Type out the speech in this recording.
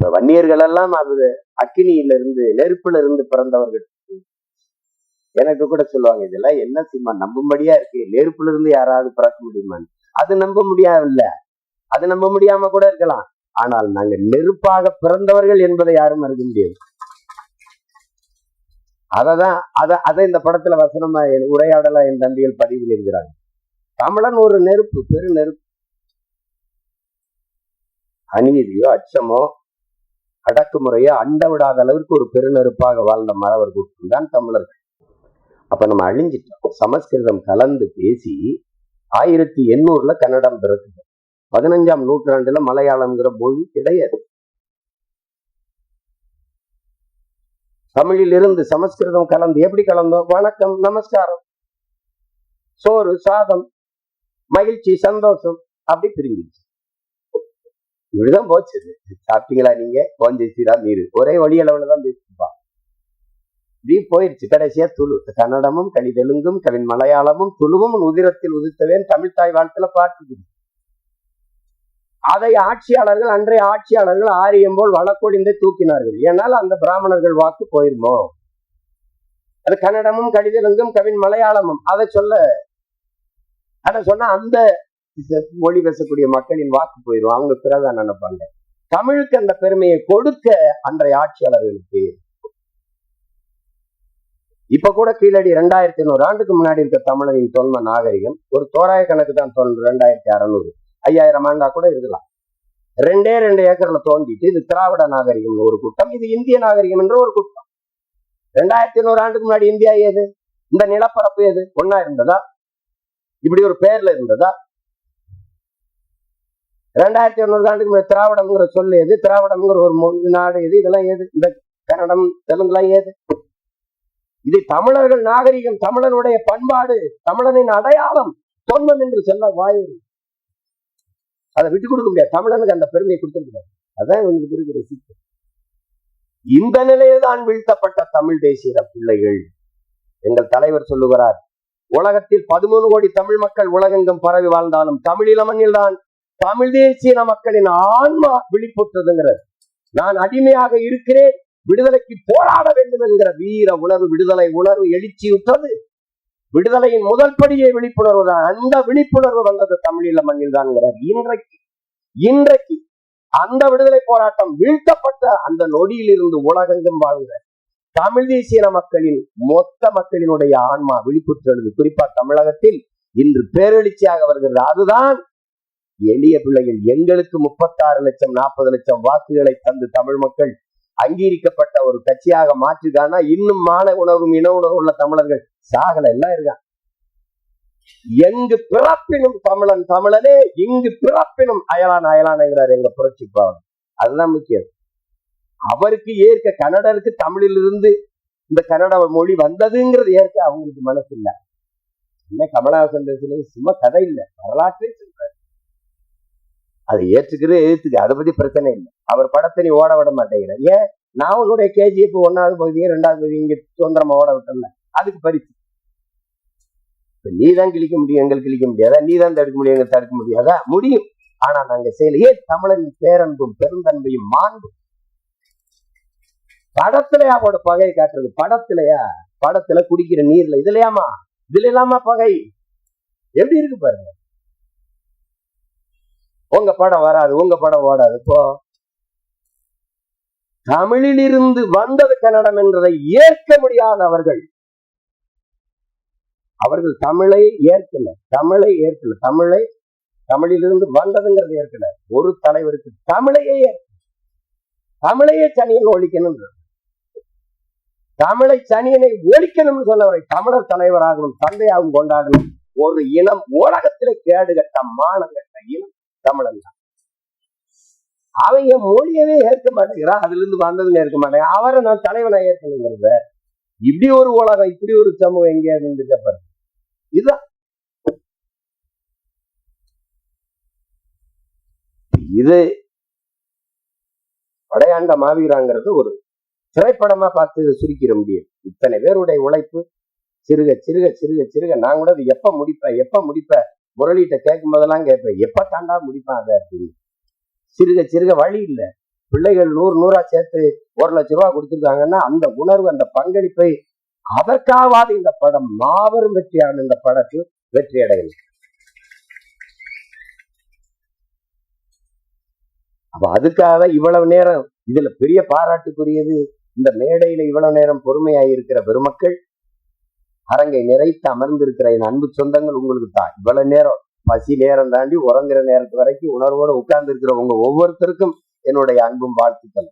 இப்ப வன்னியர்கள் எல்லாம் அது அக்கினியில இருந்து நெருப்புல இருந்து பிறந்தவர்கள். எனக்கு கூட சொல்லுவாங்க இதெல்லாம் என்ன சிம்மா? நம்பும்படியா இருக்கு. நெருப்புல இருந்து யாராவது பிறக்க முடியுமான்னு. அது நம்ப முடியாதுல்ல அது நம்ப முடியாம கூட இருக்கலாம். ஆனால் நாங்க நெருப்பாக பிறந்தவர்கள் என்பதை யாரும் அறிய முடியாது. அததான் அத அதை இந்த படத்துல வசனமா என் உரையாடலா என் தம்பிகள் பதிவில் இருக்கிறாங்க தமிழன் ஒரு நெருப்பு பெரு நெருப்பு. அநீதியோ அச்சமோ அடக்குமுறையை அண்ட விடாத அளவிற்கு ஒரு பெருநெருப்பாக வாழ்ந்த மறவர் கூட்டம் தான் தமிழர்கள். அப்ப நம்ம அழிஞ்சிட்டோம். சமஸ்கிருதம் கலந்து பேசி ஆயிரத்தி எண்ணூறுல கன்னடம் பிறக்குது. பதினஞ்சாம் நூற்றாண்டுல மலையாளம்ங்கிற மொழி கிடையாது. தமிழில் இருந்து சமஸ்கிருதம் கலந்து எப்படி கலந்தோம்? வணக்கம் நமஸ்காரம். சோறு சாதம் மகிழ்ச்சி சந்தோஷம் அப்படி பிரிஞ்சிச்சு இப்படிதான் போச்சு சாப்பிட்டீங்களா நீங்க? கோஞ்சிச்சுரா நீரு. ஒரே வழி அளவுல தான் பேசிருப்பான் இப்படி போயிடுச்சு கடைசியா துளு. கன்னடமும் கனி தெலுங்கும் கவின் மலையாளமும் துளுவும் உதிரத்தில் உதித்தவேன். தமிழ் தாய் வாழ்த்துல பாட்டுது. அதை ஆட்சியாளர்கள் அன்றைய ஆட்சியாளர்கள் ஆரியம் போல் வழக்கொடிந்து தூக்கினார்கள். ஏனால் அந்த பிராமணர்கள் வாக்கு போயிருமோ? அது கன்னடமும் கடிதலுங்கும் கவின் மலையாளமும். அதை சொல்ல அதை சொன்னா அந்த மொழி பேசக்கூடிய மக்களின் வாக்கு போயிடும். அவங்க பிறதான் நினைப்பாங்க? தமிழுக்கு அந்த பெருமையை கொடுக்க அன்றைய ஆட்சியாளர்களுக்கு இப்ப கூட கீழடி ரெண்டாயிரத்தி ஐநூறு ஆண்டுக்கு முன்னாடி இருக்க தமிழரின் தொன்ம நாகரிகம் ஒரு தோராய கணக்கு தான் தோன்று ரெண்டாயிரத்தி அறநூறு. ஐயாயிரம் ஆண்டா கூட இருக்கலாம். ரெண்டே ரெண்டு ஏக்கர்ல தோண்டிட்டு இது திராவிட நாகரிகம் ஒரு கூட்டம் இது இந்திய நாகரிகம் என்ற ஒரு கூட்டம். ரெண்டாயிரத்தி ஐநூறு ஆண்டுக்கு முன்னாடி இந்தியா ஏது? இந்த நிலப்பரப்பு எது ஒன்னா இருந்ததா? இப்படி ஒரு பேர்ல இருந்ததா? ரெண்டாயிரத்தி ஐநூறு ஆண்டுக்கு திராவிடம்ங்கிற சொல் எது? திராவிடம்ங்கிற ஒரு மொழி நாடு எது? இதெல்லாம் ஏது இந்த கன்னடம் தெலுங்குலாம் ஏது இது தமிழர்கள் நாகரிகம் தமிழனுடைய பண்பாடு தமிழனின் அடையாளம் தொன்மம் என்று சொல்ல வாயு அதை விட்டு கொடுக்க முடியாது. தமிழனுக்கு அந்த பெருமையை கொடுத்துருக்காரு அதான் இவங்களுக்கு இருக்கிற சிக்கல் இந்த நிலையில் தான் வீழ்த்தப்பட்ட தமிழ் தேசிய பிள்ளைகள். எங்கள் தலைவர் சொல்லுகிறார் உலகத்தில் பதிமூணு கோடி தமிழ் மக்கள் உலகெங்கும் பரவி வாழ்ந்தாலும் தமிழ் இளமனில் தான் தமிழ் தேசிய மக்களின் ஆன்மா விழிப்புற்றதுங்கிறது நான் அடிமையாக இருக்கிறேன் விடுதலைக்கு போராட வேண்டும் என்கிற வீர உணர்வு விடுதலை உணர்வு எழுச்சியுற்றது விடுதலையின் முதல் படியே விழிப்புணர்வு தான். அந்த விழிப்புணர்வு வந்தது தமிழீழ மண்ணில் தான் இன்றைக்கு இன்றைக்கு அந்த விடுதலை போராட்டம் வீழ்த்தப்பட்ட அந்த நொடியில் இருந்து உலகெங்கும் வாழ்கிற தமிழ் தேசிய மக்களின் மொத்த மக்களினுடைய ஆன்மா விழிப்புற்றது குறிப்பா தமிழகத்தில் இன்று பேரெழுச்சியாக வருகிறது. அதுதான் எளிய பிள்ளைகள் எங்களுக்கு முப்பத்தாறு லட்சம் நாற்பது லட்சம் வாக்குகளை தந்து தமிழ் மக்கள் அங்கீகரிக்கப்பட்ட ஒரு கட்சியாக மாற்றுதானா இன்னும் மான உணவும் இன உணவு உள்ள தமிழர்கள் சாகல எல்லாம் இருக்கான் எங்கு பிறப்பினும் தமிழன் தமிழனே இங்கு பிறப்பினும் அயலான் அயலானுங்கிறார் எங்க புரட்சி பாவன் அதுதான் முக்கியம். அவருக்கு ஏற்க கன்னடருக்கு தமிழிலிருந்து இந்த கன்னட மொழி வந்ததுங்கிறது ஏற்க அவங்களுக்கு மனசு இல்ல என்ன கமலஹாசன் சும்மா கதை இல்லை வரலாற்றே சொல்றாரு. அதை ஏற்றுக்கிறது எதிர்த்துக்கு அதை பத்தி பிரச்சனை இல்லை. அவர் படத்தை நீ ஓட விட மாட்டேங்கிறேன் ஏன்? நான் உன்னுடைய கேஜிஎஃப் ஒன்னாவது பகுதியும் ரெண்டாவது பகுதி இங்க சுதந்திரமா ஓட விட்டல அதுக்கு பரிசு. இப்ப நீ தான் கிழிக்க முடியும் எங்களுக்கு கிழிக்க முடியாதா? நீ தான் தடுக்க முடியும் எங்களுக்கு தடுக்க முடியாதா? முடியும். ஆனா நாங்க செய்யலையே தமிழரின் பேரன்பும் பெருந்தன்மையும் மாண்பும். படத்துலயா அவட பகையை காட்டுறது? படத்துலயா? படத்துல குடிக்கிற நீர்ல. இதுலயாமா இதுல இல்லாம பகை. எப்படி இருக்கு பாருங்க. உங்க படம் வராது உங்க படம் ஓடாது. இப்போ தமிழிலிருந்து வந்தது கன்னடம் என்றதை ஏற்க முடியாத அவர்கள் அவர்கள் தமிழை ஏற்கல தமிழை ஏற்கல தமிழை தமிழிலிருந்து வந்ததுங்கிறது ஏற்கல. ஒரு தலைவருக்கு தமிழையே தமிழையே சனியன் ஒழிக்கணும் தமிழை சனியனை ஒழிக்கணும்னு சொன்னவரை தமிழர் தலைவராகணும் தந்தையாகவும் கொண்டாடணும் ஒரு இனம் உலகத்திலே கேடுகட்ட மானங்கட்ட தமிழன் தான். அவங்க மொழியவே ஏற்க மாட்டேங்கிறான் அதுல இருந்து வந்ததுன்னு ஏற்க மாட்டேங்க. அவரை நான் தலைவனா ஏற்கணுங்கிறத இப்படி ஒரு உலகம் இப்படி ஒரு சமூகம் எங்க இருந்துட்டு பாரு இதுதான். இது படையாண்ட மாவீராங்கிறது ஒரு திரைப்படமா பார்த்து இதை சுருக்கிட முடியும். இத்தனை பேருடைய உழைப்பு சிறுக சிறுக சிறுக சிறுக. நான் கூட எப்ப முடிப்ப எப்ப முடிப்பேன்? முரளிகிட்ட கேட்கும் போதெல்லாம் கேட்பேன் எப்ப தாண்டா முடிப்பான் அதை அப்படின்னு. சிறுக சிறுக வழி இல்லை. பிள்ளைகள் நூறு நூறா சேர்த்து ஒரு லட்ச ரூபா கொடுத்துருக்காங்கன்னா அந்த உணர்வு அந்த பங்களிப்பை அதற்காவது இந்த படம் மாபெரும் வெற்றியான இந்த படத்தில் வெற்றி அடையும் அப்ப அதுக்காக இவ்வளவு நேரம் இதுல பெரிய பாராட்டுக்குரியது இந்த மேடையில இவ்வளவு நேரம் பொறுமையாய் இருக்கிற பெருமக்கள் அரங்கை நிறைத்து அமர்ந்திருக்கிற என் அன்பு சொந்தங்கள் உங்களுக்கு தான். இவ்வளவு நேரம் பசி நேரம் தாண்டி உறங்குற நேரத்து வரைக்கும் உணர்வோடு உட்கார்ந்து இருக்கிற உங்க ஒவ்வொருத்தருக்கும் என்னுடைய அன்பும் வாழ்த்துக்கள்